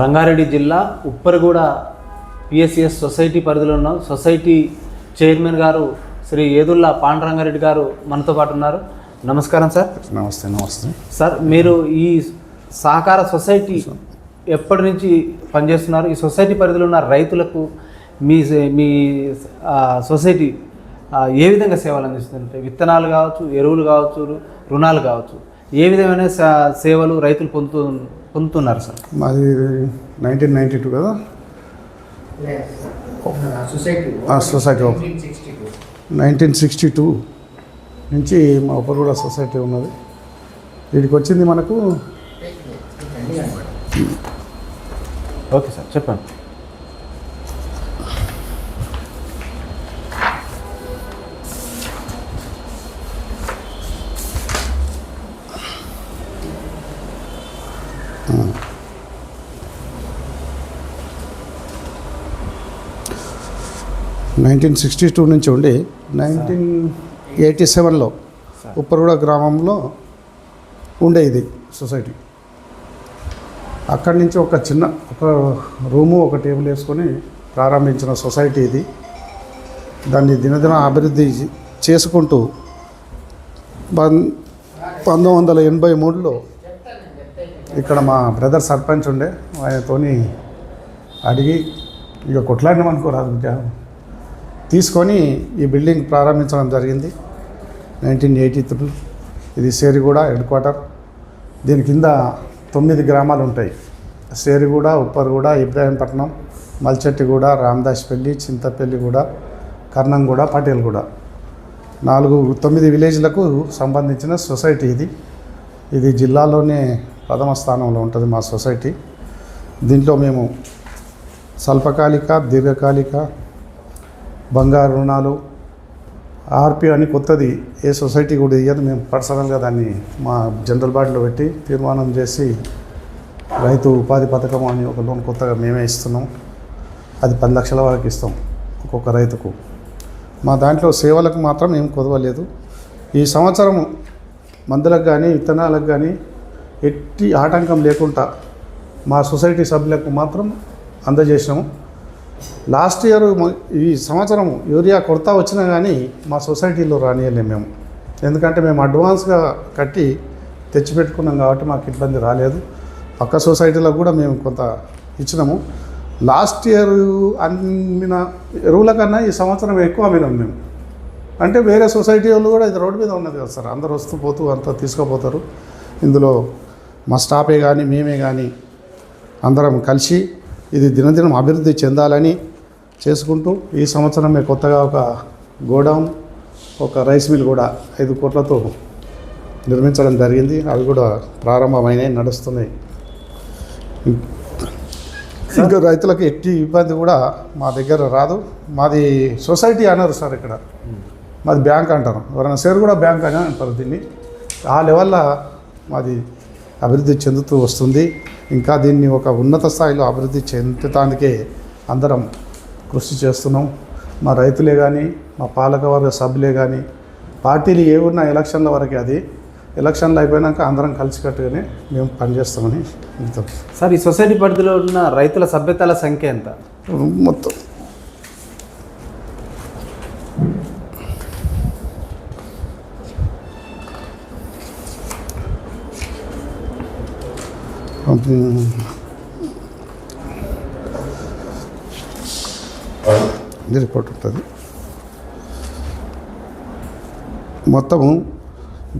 రంగారెడ్డి జిల్లా ఉప్పరగూడ PSCS society పరిధిలో ఉన్న సొసైటీ చైర్మన్ గారు శ్రీ ఏదుల్లా పాండురంగారెడ్డి గారు మనతో పాటు ఉన్నారు. నమస్కారం సార్. నమస్తే నమస్తే. సార్ మీరు ఈ సహకార సొసైటీ ఎప్పటి నుంచి పనిచేస్తున్నారు? ఈ సొసైటీ పరిధిలో ఉన్న రైతులకు మీ మీ సొసైటీ ఏ విధంగా సేవలు అందిస్తుందంటే విత్తనాలు కావచ్చు ఎరువులు కావచ్చు రుణాలు కావచ్చు. ఏ విధమైన సేవలు రైతులు పొందుతూ పొందుతున్నారు సార్. మాది నైన్టీన్ నైంటీ టూ కదా? సొసైటీ నైన్టీన్ సిక్స్టీ టూ నుంచి మా ఉపరగూడ సొసైటీ ఉన్నది. వీడికి వచ్చింది మనకు ఓకే సార్ చెప్పండి. నైన్టీన్ సిక్స్టీ టూ నుంచి ఉండి నైన్టీన్ ఎయిటీ సెవెన్లో ఉప్పరగూడ గ్రామంలో ఉండే ఇది సొసైటీ. అక్కడి నుంచి ఒక చిన్న ఒక రూము ఒక టేబుల్ వేసుకొని ప్రారంభించిన సొసైటీ ఇది. దాన్ని దినదిన అభివృద్ధి చేసుకుంటూ పన్ పంతొమ్మిది వందల ఎనభై మూడులో ఇక్కడ మా బ్రదర్ సర్పంచ్ ఉండే ఆయనతోని అడిగి ఇక కొట్లాడినాం అనుకోరాదు తీసుకొని ఈ బిల్డింగ్ ప్రారంభించడం జరిగింది. నైన్టీన్ ఎయిటీ త్రీ ఇది సేరిగూడ హెడ్ క్వార్టర్. దీని కింద తొమ్మిది గ్రామాలు ఉంటాయి. సేరిగూడ ఉప్పర్గూడ ఇబ్రాహీంపట్నం మల్చెట్టిగూడ రామదాస్పల్లి చింతపల్లిగూడ కర్నంగూడ పటేల్గూడ. నాలుగు తొమ్మిది విలేజ్లకు సంబంధించిన సొసైటీ ఇది. ఇది జిల్లాలోనే ప్రథమ స్థానంలో ఉంటుంది మా సొసైటీ. దీంట్లో మేము స్వల్పకాలిక దీర్ఘకాలిక బంగారు రుణాలు ఆర్పి అని కొత్తది ఏ సొసైటీ కూడా ఇయ్యదు. మేము పర్సనల్గా దాన్ని మా జనరల్ బాడీలో పెట్టి తీర్మానం చేసి రైతు ఉపాధి పథకం అని ఒక లోన్ కొత్తగా మేమే ఇస్తున్నాం. అది పది లక్షల వరకు ఇస్తాం ఒక్కొక్క రైతుకు. మా దాంట్లో సేవలకు మాత్రం ఏం కొదవలేదు ఈ సంవత్సరం మందులకు కానీ విత్తనాలకు కానీ ఎట్టి ఆటంకం లేకుండా మా సొసైటీ సభ్యులకు మాత్రం అందజేసినాము. లాస్ట్ ఇయర్ ఈ సంవత్సరం యూరియా కొరత వచ్చినా కానీ మా సొసైటీలో రానియలేము మేము. ఎందుకంటే మేము అడ్వాన్స్గా కట్టి తెచ్చిపెట్టుకున్నాం కాబట్టి మాకు ఇబ్బంది రాలేదు. పక్క సొసైటీలో కూడా మేము కొంత ఇచ్చినాము. లాస్ట్ ఇయర్ అమ్మిన ఎరువుల కన్నా ఈ సంవత్సరం ఎక్కువ అమ్మినాం మేము. అంటే వేరే సొసైటీ వాళ్ళు కూడా ఇది రోడ్డు మీద ఉన్నది కదా సార్. అందరు వస్తూ పోతూ అంతా తీసుకుపోతారు. ఇందులో మా స్టాఫే కానీ మేమే కానీ అందరం కలిసి ఇది దినదినం అభివృద్ధి చెందాలని చేసుకుంటూ ఈ సంవత్సరమే కొత్తగా ఒక గోడౌన్ ఒక రైస్ మిల్ కూడా ఐదు కోట్లతో నిర్మించడం జరిగింది. అవి కూడా ప్రారంభమైనాయి నడుస్తున్నాయి. ఇంకా రైతులకు ఎట్టి ఇబ్బంది కూడా మా దగ్గర రాదు. మాది సొసైటీ అన్నారు సార్ ఇక్కడ. మాది బ్యాంక్ అంటారు. ఎవరైనా సేరు కూడా బ్యాంక్ అని అంటారు దీన్ని. ఆ లెవెల్లో మాది అభివృద్ధి చెందుతూ వస్తుంది. ఇంకా దీన్ని ఒక ఉన్నత స్థాయిలో అభివృద్ధి చెందటానికే అందరం కృషి చేస్తున్నాం. మా రైతులే కానీ మా పాలకవర్గ సభ్యులే కానీ పార్టీలు ఏ ఉన్న ఎలక్షన్ల వరకే అది. ఎలక్షన్లు అయిపోయినాక అందరం కలిసికట్టుగానే మేము పనిచేస్తామని చెప్తాం. సార్ ఈ సొసైటీ పరిధిలో ఉన్న రైతుల సభ్యతల సంఖ్య ఎంత? మొత్తం ఇది రిపోర్ట్ ఉంటుంది. మొత్తము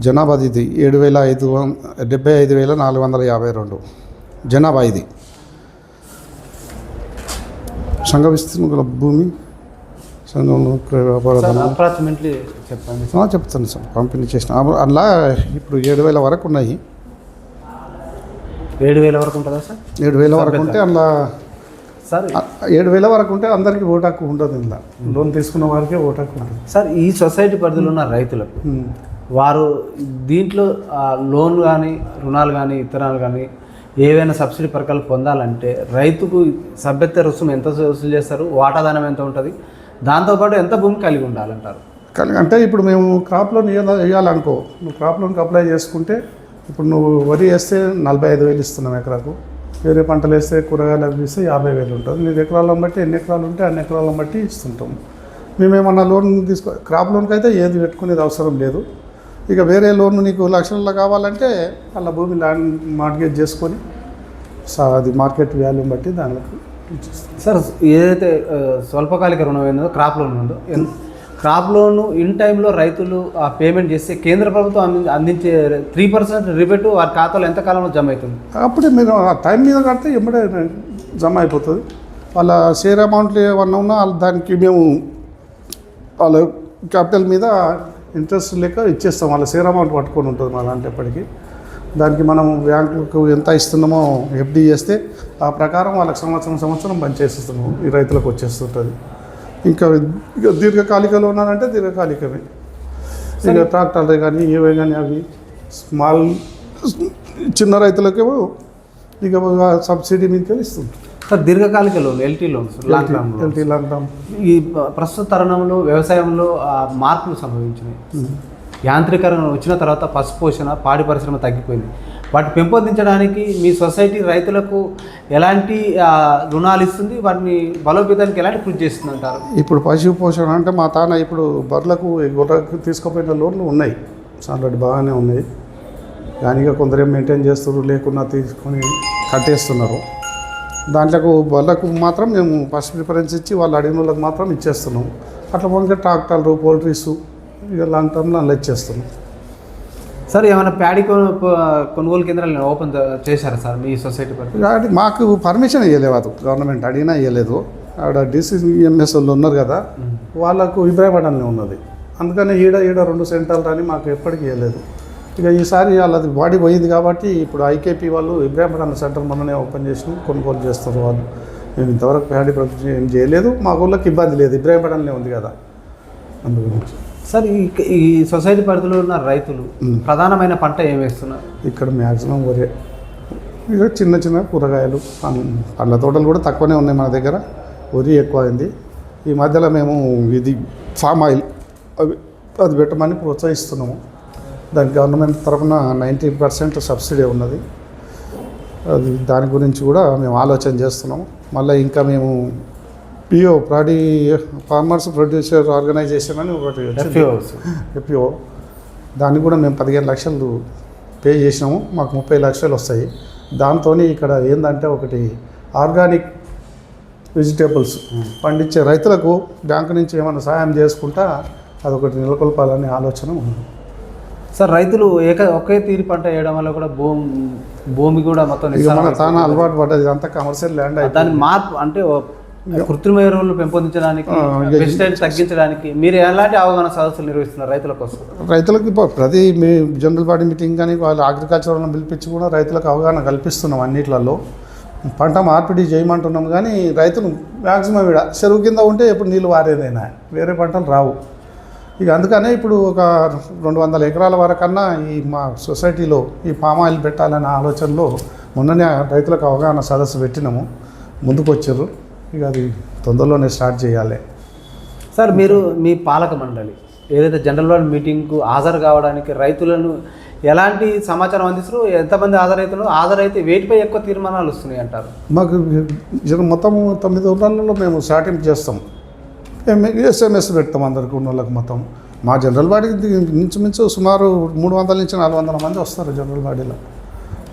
జనాభా ఇది ఏడు వేల ఐదు డెబ్బై ఐదు వేల నాలుగు వందల యాభై రెండు. జనాభా ఇది. సంఘ విస్తీర్ణ భూమి సంఘంలో చెప్పండి. చెప్తాను సార్ పంపిణీ చేసిన. అలా ఇప్పుడు ఏడు వేల వరకు ఉన్నాయి. ఏడు వేల వరకు ఉంటుందా సార్? ఏడు వేల వరకు ఉంటే అందులో సార్ ఏడు వేల వరకు ఉంటే అందరికీ ఓటు హక్కు ఉండదు ఇందులో లోన్ తీసుకున్న వారికే ఓటు హక్కు ఉంటుంది. సార్ ఈ సొసైటీ పరిధిలో ఉన్న రైతులకు. వారు దీంట్లో లోన్ కానీ రుణాలు కానీ ఇత్తనాలు కానీ ఏవైనా సబ్సిడీ పథకాలు పొందాలంటే రైతుకు సభ్యత్వ రుసుము ఎంత వసూలు చేస్తారు? వాటాదానం ఎంత ఉంటుంది? దాంతోపాటు ఎంత భూమి కలిగి ఉండాలంటారు? కానీ అంటే ఇప్పుడు మేము క్రాప్ లోన్ వేయాలనుకో నువ్వు క్రాప్ లోన్కి అప్లై చేసుకుంటే ఇప్పుడు నువ్వు వరి వేస్తే నలభై ఐదు వేలు ఇస్తున్నాం ఎకరాకు. వేరే పంటలు వేస్తే కూరగాయలు అవి ఇస్తే యాభై వేలు ఉంటుంది. నీది ఎకరాలను బట్టి ఎన్ని ఎకరాలు ఉంటే అన్ని ఎకరాలను బట్టి ఇస్తుంటాం. మేమేమన్నా లోన్ తీసుకో క్రాప్ లోన్కి అయితే ఏది పెట్టుకునేది అవసరం లేదు. ఇక వేరే లోన్ నీకు లక్షల్లో కావాలంటే అలా భూమి ల్యాండ్ మార్గేజ్ చేసుకొని సా- అది మార్కెట్ వాల్యూని బట్టి దానికి సార్ ఏదైతే స్వల్పకాలిక రుణం ఏందో క్రాప్ లోన్ ఉందో ఎన్- క్రాప్ లోన్ ఇన్ టైంలో రైతులు ఆ పేమెంట్ చేస్తే కేంద్ర ప్రభుత్వం అంది- అందించే త్రీ పర్సెంట్ రిబేట్ వారి ఖాతాలో ఎంత కాలంలో జమ అవుతుంది అప్పుడే మీరు ఆ టైం మీద కడితే ఎమ్మడే జమ అయిపోతుంది వాళ్ళ షేర్ అమౌంట్లు ఏమన్నా ఉన్నా వాళ్ళ దానికి మేము వాళ్ళ క్యాపిటల్ మీద ఇంట్రెస్ట్ లేక ఇచ్చేస్తాం. వాళ్ళ షేర్ అమౌంట్ పట్టుకొని ఉంటుంది మా దాంట్లో ఎప్పటికీ దానికి మనం బ్యాంకులకు ఎంత ఇస్తున్నామో ఎఫ్డి చేస్తే ఆ ప్రకారం వాళ్ళకి సంవత్సరం సంవత్సరం పనిచేస్తున్నాము ఈ రైతులకు వచ్చేస్తుంటుంది. ఇంకా ఇక దీర్ఘకాలికలో ఉన్నారంటే దీర్ఘకాలికమే. ఇక ట్రాక్టర్లు కానీ ఏవే కానీ అవి స్మాల్ చిన్న రైతులకేమో ఇక సబ్సిడీ మీదకి వెళ్ళి ఇస్తుంది. సార్ దీర్ఘకాలిక loan LT loans long term LT long term. ఈ ప్రస్తుత తరుణంలో వ్యవసాయంలో మార్పులు సంభవించినాయి. యాంత్రీకరణ వచ్చిన తర్వాత పశు పోషణ పాడి పరిశ్రమ తగ్గిపోయింది. వాటిని పెంపొందించడానికి మీ సొసైటీ రైతులకు ఎలాంటి రుణాలు ఇస్తుంది? వాటిని బలోపేతానికి ఎలాంటి కృషి చేస్తుంది అంటారు? ఇప్పుడు పశు పోషణ అంటే మా తాన ఇప్పుడు బర్రెలకు గుర్రకు గొర్రెలకు తీసుకుపోయిన లోన్లు ఉన్నాయి. ఆల్రెడీ బాగానే ఉన్నాయి. కానీ ఇక కొందరు మెయింటైన్ చేస్తున్నారు? లేకున్నా తీసుకొని కట్టేస్తున్నారు. దాంట్లో బర్రెలకు మాత్రం మేము ఫస్ట్ ప్రిఫరెన్స్ ఇచ్చి వాళ్ళు అడిగిన వాళ్ళకి మాత్రం ఇచ్చేస్తున్నాం. అట్లా పోతే ట్రాక్టర్లు పోల్ట్రీస్ ఇక లాంగ్ టర్మ్లో అలా ఇచ్చేస్తున్నాం. సార్ ఏమైనా ప్యాడీ కొనుగోలు కేంద్రాలు ఓపెన్ చేశారా సార్ మీ సొసైటీ కాబట్టి మాకు పర్మిషన్ ఇవ్వలేదు అది గవర్నమెంట్ అడిగినా ఇవ్వలేదు ఆడ డిసిఎంఎస్ వాళ్ళు ఉన్నారు కదా వాళ్ళకు ఇబ్రాహీపట్నంలో ఉన్నది. అందుకని ఈడ ఈడ రెండు సెంటర్లు అని మాకు ఎప్పటికీ ఇవ్వలేదు ఇక ఈసారి వాళ్ళది బాడీ పోయింది కాబట్టి ఇప్పుడు ఐకేపీ వాళ్ళు ఇబ్రాహీపట్నం సెంటర్ మొన్ననే ఓపెన్ చేసి కొనుగోలు చేస్తారు వాళ్ళు. మేము ఇంతవరకు ప్యాడీ ప్రొడక్షన్ ఏం చేయలేదు. మా ఊళ్ళకి ఇబ్బంది లేదు ఇబ్రాహీపట్నంలో ఉంది కదా. అందు గురించి సార్ ఈ ఈ సొసైటీ పరిధిలో ఉన్న రైతులు ప్రధానమైన పంట ఏం వేస్తున్నారు? ఇక్కడ మ్యాక్సిమం వరే ఇక చిన్న చిన్న కూరగాయలు పండ్ల తోటలు కూడా తక్కువనే ఉన్నాయి మన దగ్గర వరి ఎక్కువ అయింది ఈ మధ్యలో మేము ఇది ఫామ్ ఆయిల్ అవి అది పెట్టమని ప్రోత్సహిస్తున్నాము. దానికి గవర్నమెంట్ తరఫున నైంటీ పర్సెంట్ సబ్సిడీ ఉన్నది. అది దాని గురించి కూడా మేము ఆలోచన చేస్తున్నాము. మళ్ళీ ఇంకా మేము పిఓ ప్రాడీ ఫార్మర్స్ ప్రొడ్యూసర్ ఆర్గనైజేషన్ అని ఒకటి. ఎపిఓ దానికి కూడా మేము పదిహేను లక్షలు పే చేసినాము. మాకు ముప్పై లక్షలు వస్తాయి. దాంతో ఇక్కడ ఏంటంటే ఒకటి ఆర్గానిక్ వెజిటేబుల్స్ పండించే రైతులకు బ్యాంకు నుంచి ఏమైనా సహాయం చేసుకుంటా అదొకటి నెలకొల్పాలనే ఆలోచన ఉంది. సార్ రైతులు ఏక ఒకే తీరి పంట వేయడం వల్ల కూడా భూమి భూమి కూడా మొత్తం మన తాను అలవాటు పడ్డది. ఇదంతా కమర్షియల్ ల్యాండ్ దాని మార్పు అంటే కృత్రిమ ఎరువులు పెంపొందించడానికి పెస్టిసైడ్స్ తగ్గించడానికి మీరు ఎలాంటి అవగాహన సదస్సులు నిర్వహిస్తున్నారు రైతుల కోసం? రైతులకు ప్రతి మీ జనరల్ బాడీ మీటింగ్ కానీ వాళ్ళు అగ్రికల్చర్ వాళ్ళని పిలిపించి కూడా రైతులకు అవగాహన కల్పిస్తున్నాం అన్నిట్లలో. పంట మార్పిడి చేయమంటున్నాం కానీ రైతులు మ్యాక్సిమం ఇక్కడ చెరువు కింద ఉంటే ఎప్పుడు నీళ్ళు వారేదైనా వేరే పంటలు రావు. ఇక అందుకనే ఇప్పుడు ఒక రెండు వందల ఎకరాల వరకన్నా ఈ మా సొసైటీలో ఈ పామ్ ఆయిల్ పెట్టాలనే ఆలోచనలో మొన్ననే రైతులకు అవగాహన సదస్సు పెట్టినాము. ముందుకు వచ్చారు ఇక అది తొందరలోనే స్టార్ట్ చేయాలి. సార్ మీరు మీ పాలక మండలి ఏదైతే జనరల్ బాడీ మీటింగ్కు హాజరు కావడానికి రైతులను ఎలాంటి సమాచారం అందిస్తారు ఎంతమంది హాజరవుతున్నారు హాజరైతే వేటిపై ఎక్కువ తీర్మానాలు వస్తున్నాయి అంటారు? మాకు జన మొత్తం తొమ్మిది ఊర్లలో మేము స్టార్టింగ్ చేస్తాం. ఎస్ఎంఎస్ పెడతాం అందరికి ఉన్న వాళ్ళకి మొత్తం. మా జనరల్ బాడీకి ఇంచుమించు సుమారు మూడు వందల నుంచి నాలుగు వందల మంది వస్తారు జనరల్ బాడీలో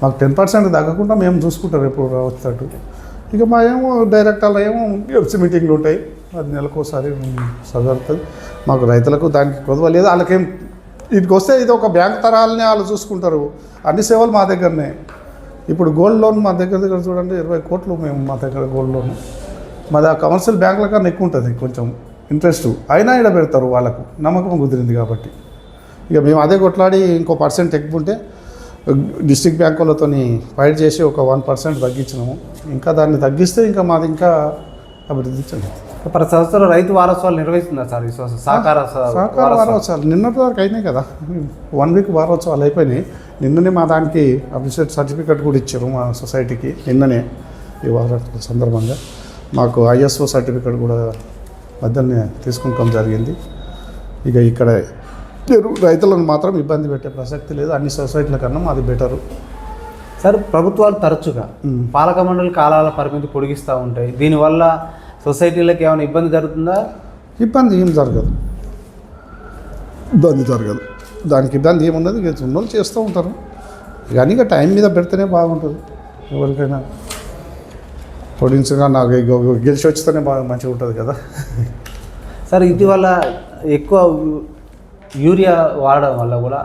మాకు టెన్ పర్సెంట్ తగ్గకుండా మేము చూసుకుంటాం ఎప్పుడు రావచ్చట్టు ఇక మా ఏమో డైరెక్ట్ అలా ఏమో ఎఫ్సి మీటింగ్లు ఉంటాయి. అది నెలకోసారి సదరుతుంది. మాకు రైతులకు దానికి కొదవ లేదు. వాళ్ళకేం ఇటుకి వస్తే ఇది ఒక బ్యాంక్ తరాలని వాళ్ళు చూసుకుంటారు. అన్ని సేవలు మా దగ్గరనే. ఇప్పుడు గోల్డ్ లోన్ మా దగ్గర దగ్గర చూడండి ఇరవై కోట్లు మేము మా దగ్గర గోల్డ్ లోన్. మాది ఆ కమర్షియల్ బ్యాంకుల కన్నా ఎక్కువ ఉంటుంది కొంచెం ఇంట్రెస్ట్ అయినా ఇడ పెడతారు వాళ్ళకు. నమ్మకం కుదిరింది కాబట్టి. ఇక మేము అదే కొట్లాడి ఇంకో పర్సెంట్ ఎక్కువ ఉంటే డిస్ట్రిక్ట్ బ్యాంకులతో ఫైట్ చేసి ఒక వన్ పర్సెంట్ తగ్గించినాము. ఇంకా దాన్ని తగ్గిస్తే ఇంకా మాది ఇంకా అభివృద్ధి చెందుతుంది. ప్రతి సంవత్సరం రైతు వారోత్సవాలు నిర్వహిస్తున్నారు సార్ సహకార సహకార వారోత్సవాలు. నిన్నటి వరకు అయినాయి కదా. వన్ వీక్ వారోత్సవాలు అయిపోయినాయి. నిన్ననే మా దానికి అఫీషియల్ సర్టిఫికేట్ కూడా ఇచ్చారు మా సొసైటీకి నిన్ననే ఈ వారోత్సవం సందర్భంగా. మాకు ఐఎస్ఓ సర్టిఫికేట్ కూడా మధ్యనే తీసుకుంటాం జరిగింది. ఇక ఇక్కడ రైతులను మాత్రం ఇబ్బంది పెట్టే ప్రసక్తి లేదు. అన్ని సొసైటీల కన్నా మాది బెటరు. సార్ ప్రభుత్వాలు తరచుగా పాలక మండలి కాలాల పరిమితి పొడిగిస్తూ ఉంటాయి. దీనివల్ల సొసైటీలకు ఏమైనా ఇబ్బంది జరుగుతుందా? ఇబ్బంది ఏం జరగదు. ఇబ్బంది జరగదు. దానికి ఇబ్బంది ఏమున్నది ఉన్నోళ్ళు చేస్తూ ఉంటారు. కానీ ఇక టైం మీద పెడితేనే బాగుంటుంది. ఎవరికైనా పొడిగించగా నాకు గెలిచి వచ్చితేనే బాగా మంచిగా ఉంటుంది కదా. సార్ ఇటీవల ఎక్కువ యూరియా వాడడం వల్ల కూడా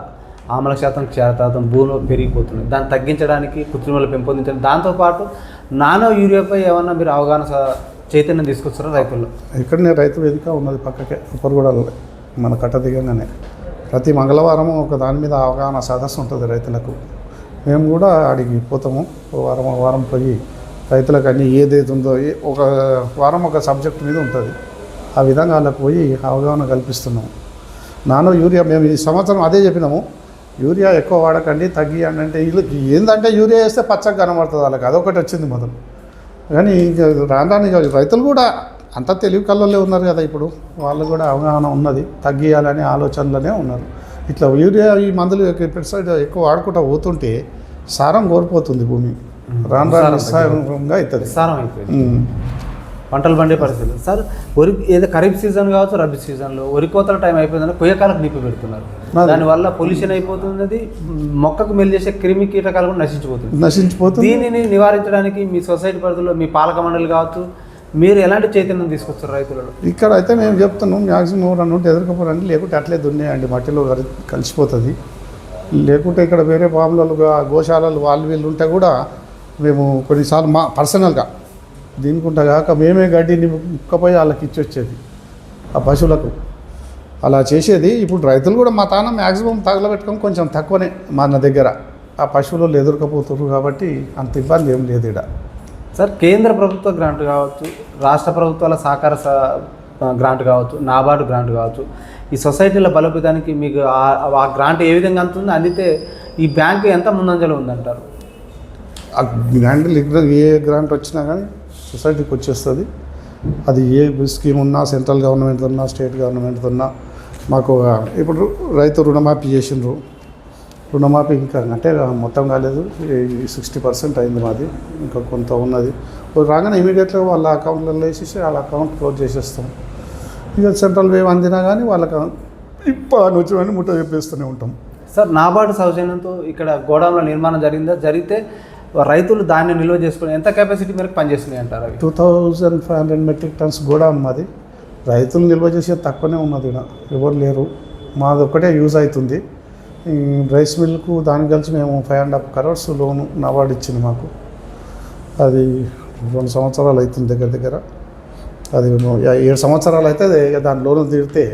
ఆమ్ల శాతం క్షార శాతం భూమిలో పెరిగిపోతుంది దాన్ని తగ్గించడానికి కృత్రిమలు పెంపొందించడం దాంతోపాటు నానో యూరియాపై ఏమన్నా మీరు అవగాహన స- చైతన్యం తీసుకొస్తారా రైతుల్లో? ఇక్కడనే రైతు వేదిక ఉన్నది పక్కకే ఉప్పరగూడలో మన కట్ట దిగంగానే. ప్రతి మంగళవారం ఒక దాని మీద అవగాహన సదస్సు ఉంటుంది రైతులకు. మేము కూడా ఆడికి పోతాము వారం ఒక వారం పోయి రైతులకు అన్నీ ఏదైతే ఉందో ఒక వారం ఒక సబ్జెక్ట్ మీద ఉంటుంది. ఆ విధంగా వాళ్ళకి పోయి అవగాహన కల్పిస్తున్నాము. నానో యూరియా మేము ఈ సంవత్సరం అదే చెప్పినాము. యూరియా ఎక్కువ వాడకండి తగ్గియండి అంటే వీళ్ళకి ఏంటంటే యూరియా వేస్తే పచ్చగా కనబడుతుంది వాళ్ళకి. అదొకటి వచ్చింది మొదలు. కానీ ఇంకా రాను రైతులు కూడా అంత తెలివి కళ్ళల్లో ఉన్నారు కదా ఇప్పుడు. వాళ్ళు కూడా అవగాహన ఉన్నది తగ్గియాలనే ఆలోచనలోనే ఉన్నారు. ఇట్లా యూరియా ఈ మందులు పెస్టిసైడ్ ఎక్కువ వాడుకుంటూ పోతుంటే సారం కోల్పోతుంది భూమి. రాను రాను నిస్సారంగా అవుతుంది విస్తారం అయిపోయింది. పంటలు పండే పరిస్థితి సార్ వరి ఏదో ఖరీఫ్ సీజన్ కావచ్చు రబీ సీజన్లో వరి కోతల టైం అయిపోయిందని కొయ్యకాలకు నిప్పి పెడుతున్నారు. దానివల్ల పొల్యూషన్ అయిపోతున్నది మొక్కకు మేలు చేసే క్రిమి కీటకాలు కూడా నశించిపోతుంది నశించిపోతుంది దీనిని నివారించడానికి మీ సొసైటీ పరిధిలో మీ పాలక మండలి కావచ్చు మీరు ఎలాంటి చైతన్యం తీసుకొస్తారు రైతులలో? ఇక్కడ అయితే మేము చెప్తున్నాం మ్యాక్సిమం రెండు ఉంటే ఎదురుకపోరండి లేకుంటే అట్లే దున్నేయండి మట్టిలో కలి- కలిసిపోతుంది. లేకుంటే ఇక్కడ వేరే ఫామ్లలో గోశాలలు వాళ్ళు వీళ్ళు ఉంటే కూడా మేము కొన్నిసార్లు మా పర్సనల్గా దీనికుంటా కాక మేమే గడ్డిని ముక్కపోయి వాళ్ళకి ఇచ్చి వచ్చేది ఆ పశువులకు. అలా చేసేది. ఇప్పుడు రైతులు కూడా మా తాన మ్యాక్సిమం తగలబెట్టుకొని కొంచెం తక్కువనే మన దగ్గర. ఆ పశువులు ఎదురుకపోతున్నారు కాబట్టి అంత ఇబ్బంది ఏం లేదు ఇక్కడ సార్ కేంద్ర ప్రభుత్వ గ్రాంట్ కావచ్చు రాష్ట్ర ప్రభుత్వాల సహకార గ్రాంట్ కావచ్చు నాబార్డు గ్రాంట్ కావచ్చు ఈ సొసైటీల బలోపేతానికి మీకు ఆ- గ్రాంట్ ఏ విధంగా అందుతుంది? అందితే ఈ బ్యాంకు ఎంత ముందంజలో ఉందంటారు? ఆ గ్రాంట్ ఏ గ్రాంట్ వచ్చినా కానీ సొసైటీకి వచ్చేస్తుంది. అది ఏ స్కీమ్ ఉన్నా సెంట్రల్ గవర్నమెంట్ ఉన్నా స్టేట్ గవర్నమెంట్ ఉన్నా మాకు ఇప్పుడు రైతు రుణమాఫీ చేసిండ్రు. రుణమాఫీ ఇంకా అంటే మొత్తం కాలేదు. సిక్స్టీ పర్సెంట్ అయింది మాది. ఇంకా కొంత ఉన్నది. రాగానే ఇమీడియట్గా వాళ్ళ అకౌంట్లలో వేసేసి వాళ్ళ అకౌంట్ క్లోజ్ చేసేస్తాం. ఇక సెంట్రల్ వేవ్ అందినా కానీ వాళ్ళకి ఇప్పుడు వచ్చి ముట్ట చెప్పేస్తూనే ఉంటాం. సార్ నాబార్డు సౌజన్యంతో ఇక్కడ గోడౌన్ల నిర్మాణం జరిగిందా? జరిగితే రైతులు దాన్ని నిల్వ చేసుకుని ఎంత కెపాసిటీ మేరకు పనిచేస్తున్నాయి అంటారు two thousand five hundred metric tons కూడా ఉన్నది రైతులు నిల్వ చేసేది తక్కువనే ఉన్నది ఇక్కడ ఎవరు లేరు. మాది ఒక్కటే యూజ్ అవుతుంది. ఈ రైస్ మిల్కు దానికి కలిసి మేము five and half crores loan NABARD ఇచ్చింది మాకు. అది రెండు సంవత్సరాలు అవుతుంది దగ్గర దగ్గర. అది ఏడు సంవత్సరాలు అయితే దాని లోన్ తీరితే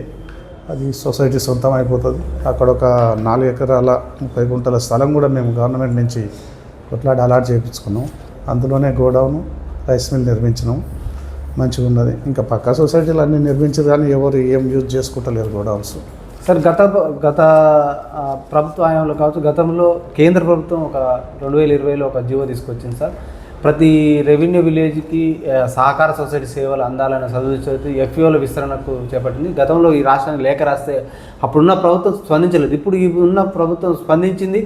అది సొసైటీ సొంతం అయిపోతుంది. అక్కడ ఒక నాలుగు ఎకరాల ముప్పై గుంటల స్థలం కూడా మేము గవర్నమెంట్ నుంచి కొట్లాడి అలాట్ చేయించుకున్నాం. అందులోనే గోడౌను రైస్ మిల్ నిర్మించినాం. మంచిగా ఉన్నది ఇంకా పక్క సొసైటీలు అన్నీ నిర్మించారు కానీ ఎవరు ఏం యూజ్ చేసుకుంటలేరు గోడౌన్స్ సార్ గత గత ప్రభుత్వ హయాంలో కావచ్చు గతంలో కేంద్ర ప్రభుత్వం ఒక రెండు వేల ఇరవైలో ఒక జీవో తీసుకొచ్చింది సార్. ప్రతి రెవెన్యూ విలేజ్కి సహకార సొసైటీ సేవలు అందాలనే చదువు ఎఫ్ఈఓల విస్తరణకు చేపట్టింది. గతంలో ఈ రాష్ట్రానికి లేఖ రాస్తే అప్పుడున్న ప్రభుత్వం స్పందించలేదు. ఇప్పుడు ఉన్న ప్రభుత్వం స్పందించింది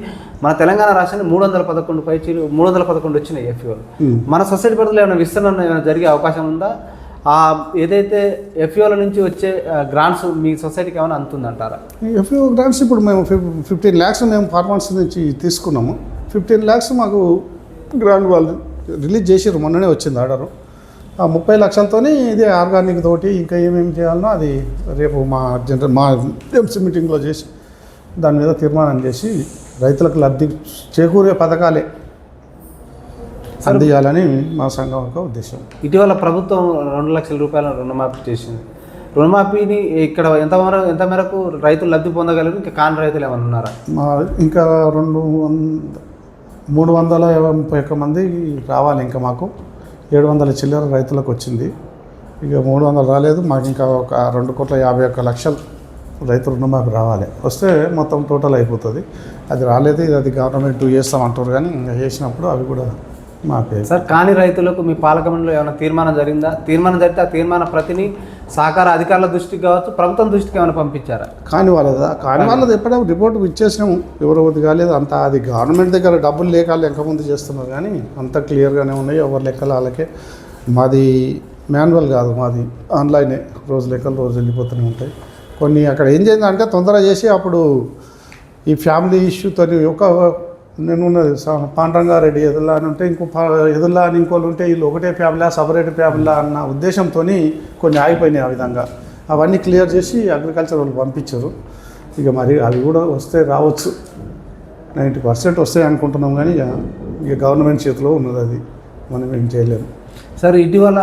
మన తెలంగాణ రాష్ట్రానికి మూడు వందల పదకొండు పైచీలు మూడు వందల పదకొండు వచ్చినాయి ఎఫ్ఈఓలు. మన సొసైటీ పరిధిలో ఏమైనా విస్తరణ ఏమైనా జరిగే అవకాశం ఉందా? ఆ ఏదైతే ఎఫ్ఈఓల నుంచి వచ్చే గ్రాంట్స్ మీ సొసైటీకి ఏమైనా అందుతుందంటారా? ఎఫ్ఓ గ్రాంట్స్ ఇప్పుడు మేము ఫిఫ్టీన్ ల్యాక్స్ మేము ఫార్మర్స్ నుంచి తీసుకున్నాము. ఫిఫ్టీన్ ల్యాక్స్ మాకు గ్రాంట్ వాళ్ళు రిలీజ్ చేసారు మొన్ననే వచ్చింది ఆర్డరు. ఆ ముప్పై లక్షలతోనే ఇదే ఆర్గానిక్ తోటి ఇంకా ఏమేమి చేయాలనో అది రేపు మా జనరల్ మా ఎంసీ మీటింగ్లో చేసి దాని మీద తీర్మానం చేసి రైతులకు లబ్ధి చేకూరే పథకాలే అందియాలని మా సంఘం యొక్క ఉద్దేశం. ఇటీవల ప్రభుత్వం రెండు లక్షల రూపాయల రుణమాఫీ చేసింది. రుణమాఫీని ఇక్కడ ఎంత మేర- ఎంత మేరకు రైతులు లబ్ధి పొందగలరు? ఇంకా కాని రైతులు ఏమైనా ఉన్నారా? మా ఇంకా రెండు వంద మూడు వందల ముప్పై ఒక్క మంది రావాలి ఇంకా మాకు. ఏడు వందల చిల్లర రైతులకు వచ్చింది. ఇక మూడు వందలు రాలేదు. మాకు ఇంకా ఒక రెండు కోట్ల యాభై ఒక్క లక్షలు రైతు రుణమాఫీ రావాలి. వస్తే మొత్తం టోటల్ అయిపోతుంది. అది రాలేదు. ఇది అది గవర్నమెంట్ చేస్తాం అంటారు కానీ ఇంకా చేసినప్పుడు అవి కూడా మాకు సార్ కాని రైతులకు మీ పాలకమండలిలో ఏమైనా తీర్మానం జరిగిందా? తీర్మానం జరిగితే ఆ తీర్మాన ప్రతిని సహకార అధికారుల దృష్టికి కావచ్చు ప్రభుత్వం దృష్టికి ఏమైనా పంపించారా? కాని వాళ్ళదా? కాని వాళ్ళది ఎప్పుడో రిపోర్ట్ ఇచ్చేసినాము. ఎవరు కాలేదు అంత అది గవర్నమెంట్ దగ్గర డబ్బులు లేక లెక్క ముందు చేస్తున్నారు కానీ అంత క్లియర్గానే ఉన్నాయి. ఎవరి లెక్కలు వాళ్ళకే. మాది మాన్యువల్ కాదు మాది ఆన్లైనే. రోజు లెక్కలు రోజు వెళ్ళిపోతూనే ఉంటాయి. కొన్ని అక్కడ ఏం చేసిందంటే తొందర చేసి అప్పుడు ఈ ఫ్యామిలీ ఇష్యూతో ఒక నేను ఉన్నది పాండరంగారెడ్డి ఎదుర్లా అని ఉంటే ఇంకో పా- అని ఇంకోళ్ళు ఉంటే వీళ్ళు ఒకటే ఫ్యామిలీ సపరేట్ ఫ్యామిలీ అన్న ఉద్దేశంతో కొన్ని ఆగిపోయినాయి ఆ విధంగా. అవన్నీ క్లియర్ చేసి అగ్రికల్చర్ వాళ్ళు పంపించారు. ఇక మరి అవి కూడా వస్తే రావచ్చు. నైంటీ పర్సెంట్ వస్తాయి అనుకుంటున్నాం కానీ ఇక ఇక గవర్నమెంట్ చేతిలో ఉన్నది అది. మనం ఏం చేయలేము. సార్ ఇటీవల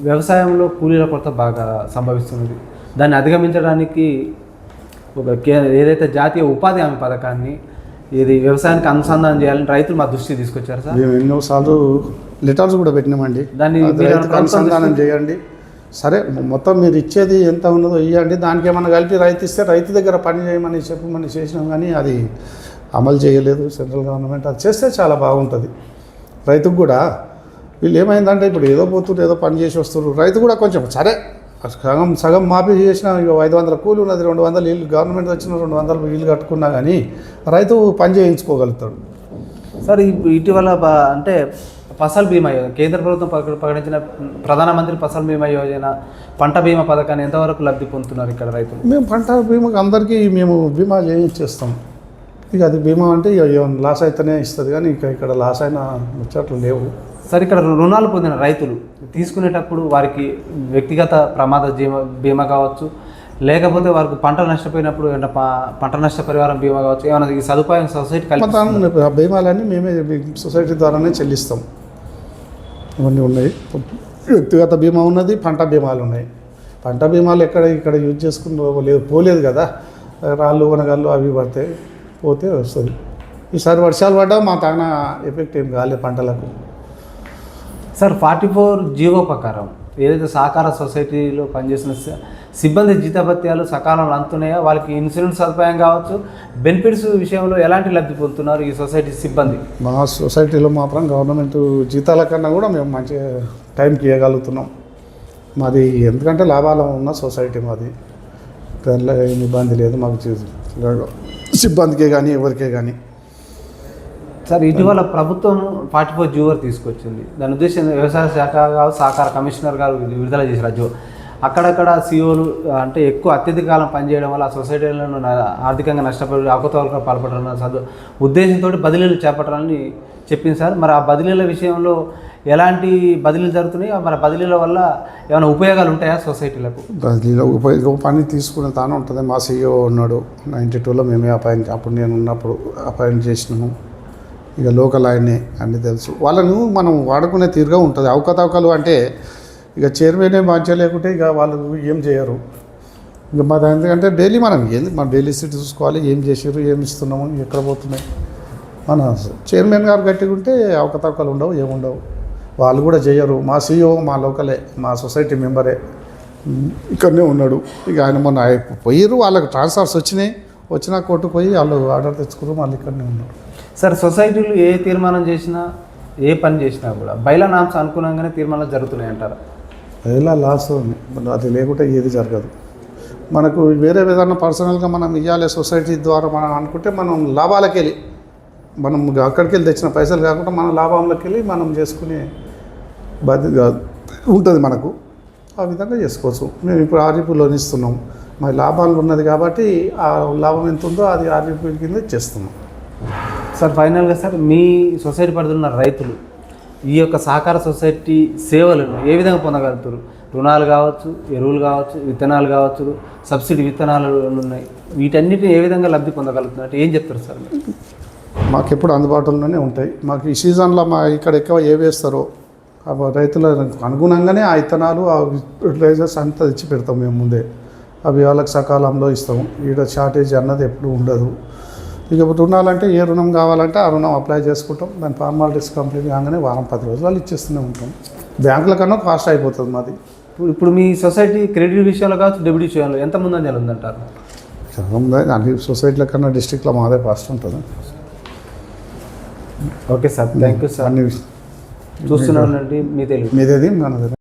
వ్యవసాయంలో కూలీల కొరత బాగా సంభవిస్తున్నది. దాన్ని అధిగమించడానికి ఒక ఏదైతే జాతీయ ఉపాధి హామీ పథకాన్ని ఇది వ్యవసాయానికి అనుసంధానం చేయాలని రైతులు మా దృష్టికి తీసుకొచ్చారు సార్. మేము ఎన్నోసార్లు లెటర్స్ కూడా పెట్టినామండి. దాన్ని అనుసంధానం చేయండి. సరే మొత్తం మీరు ఇచ్చేది ఎంత ఉన్నదో ఇవ్వండి దానికి ఏమన్నా కలిపి రైతు ఇస్తే రైతు దగ్గర పని చేయమని చెప్పమని చేసినాం కానీ అది అమలు చేయలేదు. సెంట్రల్ గవర్నమెంట్ అది చేస్తే చాలా బాగుంటుంది. రైతుకు కూడా వీళ్ళు ఏమైందంటే ఇప్పుడు ఏదో పోతున్నారు ఏదో పని చేసి వస్తున్నారు రైతు కూడా కొంచెం సరే సగం సగం మాఫీ చేసిన ఇక ఐదు వందల కూలి ఉన్నది రెండు వందలు ఇల్లు గవర్నమెంట్ వచ్చిన రెండు వందలు ఇల్లు కట్టుకున్నా కానీ రైతు పని చేయించుకోగలుగుతాడు. సార్ ఇటీవల అంటే ఫసల్ బీమా యోజన కేంద్ర ప్రభుత్వం ప్రక- ప్రకటించిన ప్రధానమంత్రి ఫసల్ బీమా యోజన పంట బీమా పథకాన్ని ఎంతవరకు లబ్ధి పొందుతున్నారు ఇక్కడ రైతులు? మేము పంట బీమాకి అందరికీ మేము బీమా చేయించేస్తాం. ఇక అది బీమా అంటే ఇక లాస్ అయితేనే ఇస్తుంది కానీ ఇక ఇక్కడ లాస్ అయిన ముచ్చట్లు లేవు. సార్ ఇక్కడ రుణాలు పొందిన రైతులు తీసుకునేటప్పుడు వారికి వ్యక్తిగత ప్రమాద జీవ బీమా కావచ్చు లేకపోతే వారికి పంట నష్టపోయినప్పుడు ఏమన్నా పంట నష్టపరిహారం బీమా కావచ్చు ఏమైనా ఈ సదుపాయం సొసైటీ కలిపి బీమాలన్నీ మేమే సొసైటీ ద్వారానే చెల్లిస్తాం. ఇవన్నీ ఉన్నాయి. వ్యక్తిగత బీమా ఉన్నది పంట బీమాలు ఉన్నాయి. పంట బీమాలు ఎక్కడ ఇక్కడ యూజ్ చేసుకుని లేదు పోలేదు కదా. రాళ్ళు వనగాళ్ళు అవి పడితే పోతే వస్తుంది. ఈసారి వర్షాలు పడ్డా మా తాన ఎఫెక్ట్ ఏం కాలేదు పంటలకు. సార్ ఫార్టీ ఫోర్ జీవో ప్రకారం ఏదైతే సహకార సొసైటీలో పనిచేసిన సిబ్బంది జీతభత్యాలు సకాలంలో అందుతున్నాయో వాళ్ళకి ఇన్సూరెన్స్ సదుపాయం కావచ్చు బెనిఫిట్స్ విషయంలో ఎలాంటి లబ్ధి పొందుతున్నారు ఈ సొసైటీ సిబ్బంది? మా సొసైటీలో మాత్రం గవర్నమెంట్ జీతాల కన్నా కూడా మేము మంచిగా టైంకి ఇవ్వగలుగుతున్నాం మాది ఎందుకంటే లాభాలు ఉన్న సొసైటీ మాది. దానిలో ఏం ఇబ్బంది లేదు మాకు సిబ్బందికే కానీ ఎవరికే కానీ సార్ ఇటీవల ప్రభుత్వం ఫార్టీ ఫోర్ జూవర్ తీసుకొచ్చింది. దాని ఉద్దేశం వ్యవసాయ శాఖ సహకార కమిషనర్ గారు విడుదల చేసిన జో. అక్కడక్కడ సీఓలు అంటే ఎక్కువ అత్యధిక కాలం పనిచేయడం వల్ల ఆ సొసైటీలను ఆర్థికంగా నష్టపడి అవకతవకలు పాల్పడడం సదు ఉద్దేశంతో బదిలీలు చేపట్టాలని చెప్పింది సార్. మరి ఆ బదిలీల విషయంలో ఎలాంటి బదిలీలు జరుగుతున్నాయి మరి బదిలీల వల్ల ఏమైనా ఉపయోగాలు ఉంటాయా సొసైటీలకు? బదిలీల ఉపయోగ పని తీసుకున్న తానే ఉంటుంది. మా సీఈఓ ఉన్నాడు నైంటీ టూలో మేమే అపాయింట్ అప్పుడు నేను ఉన్నప్పుడు అపాయింట్ చేసినాము. ఇక లోకల్ ఆయనే అన్నీ తెలుసు. వాళ్ళను మనం వాడుకునే తీరుగా ఉంటుంది. అవకతవకలు అంటే ఇక చైర్మనే మంచిగా లేకుంటే ఇక వాళ్ళు ఏం చేయరు. ఇక మా ఎందుకంటే డైలీ మనం ఏం మన డైలీ సిటీ చూసుకోవాలి. ఏం చేసారు ఏం ఇస్తున్నాము ఎక్కడ పోతున్నాయి మన చైర్మన్ గారు గట్టిగుంటే అవకతవకలు ఉండవు ఏముండవు. వాళ్ళు కూడా చేయరు. మా సీఈఓ మా లోకలే మా సొసైటీ మెంబరే. ఇక్కడనే ఉన్నాడు. ఇక ఆయన మొన్న పోయిరు పోయిర్రు. వాళ్ళకి ట్రాన్స్ఫర్స్ వచ్చినాయి. వచ్చినా కోర్టు పోయి వాళ్ళు ఆర్డర్ తెచ్చుకున్నారు. మళ్ళీ ఇక్కడనే ఉన్నారు. సార్ సొసైటీలు ఏ తీర్మానం చేసినా ఏ పని చేసినా కూడా బయల నామ్స్ అనుకున్నాగానే తీర్మానాలు జరుగుతున్నాయి అంటారు ఎలా లాస్ ఉంది. అది లేకుంటే ఏది జరగదు. మనకు వేరే విధంగా పర్సనల్గా మనం ఇవ్వాలి సొసైటీ ద్వారా మనం అనుకుంటే మనం లాభాలకు వెళ్ళి మనం అక్కడికి వెళ్ళి తెచ్చిన పైసలు కాకుండా మన లాభంలోకి వెళ్ళి మనం చేసుకునే బాధ్యత ఉంటుంది మనకు. ఆ విధంగా చేసుకోవచ్చు. మేము ఇప్పుడు ఆర్జీపీ లోన్ ఇస్తున్నాం. మరి లాభాలు ఉన్నది కాబట్టి ఆ లాభం ఎంత ఉందో అది ఆర్జీపీ కింద చేస్తున్నాం. సార్ ఫైనల్గా సార్ మీ సొసైటీ పరిధిలో ఉన్న రైతులు ఈ యొక్క సహకార సొసైటీ సేవలను ఏ విధంగా పొందగలుగుతారు? రుణాలు కావచ్చు ఎరువులు కావచ్చు విత్తనాలు కావచ్చు సబ్సిడీ విత్తనాలు ఉన్నాయి. వీటన్నిటిని ఏ విధంగా లబ్ధి పొందగలుగుతున్నారు? అంటే ఏం చెప్తారు సార్? మాకు ఎప్పుడు అందుబాటులోనే ఉంటాయి. మాకు ఈ సీజన్లో మా ఇక్కడ ఎక్కువ ఏ వేస్తారో రైతుల అనుగుణంగానే ఆ విత్తనాలు ఆ ఫర్టిలైజర్స్ అంతా తెచ్చి పెడతాం మేము ముందే. అవి వాళ్ళకి సకాలంలో ఇస్తాము. ఈడ షార్టేజ్ అన్నది ఎప్పుడు ఉండదు. ఇక రుణాలంటే ఏ రుణం కావాలంటే ఆ రుణం అప్లై చేసుకుంటాం. దాని ఫార్మాలిటీస్ కంప్లీట్ కాగానే వారం పది రోజులు ఇచ్చేస్తూనే ఉంటాం. బ్యాంకుల కన్నా కాస్ట్ అయిపోతుంది మాది. ఇప్పుడు- మీ సొసైటీ క్రెడిట్ విషయంలో కావచ్చు డెబిట్ విషయంలో ఎంత ముందంజలు ఉందంటారు. అన్ని సొసైటీల కన్నా డిస్టిక్లో మాదే ఫస్ట్ ఉంటుంది. Okay sir thank you sir. అన్ని చూస్తున్నానండి మీ తెలుగు. మీదేది? మనది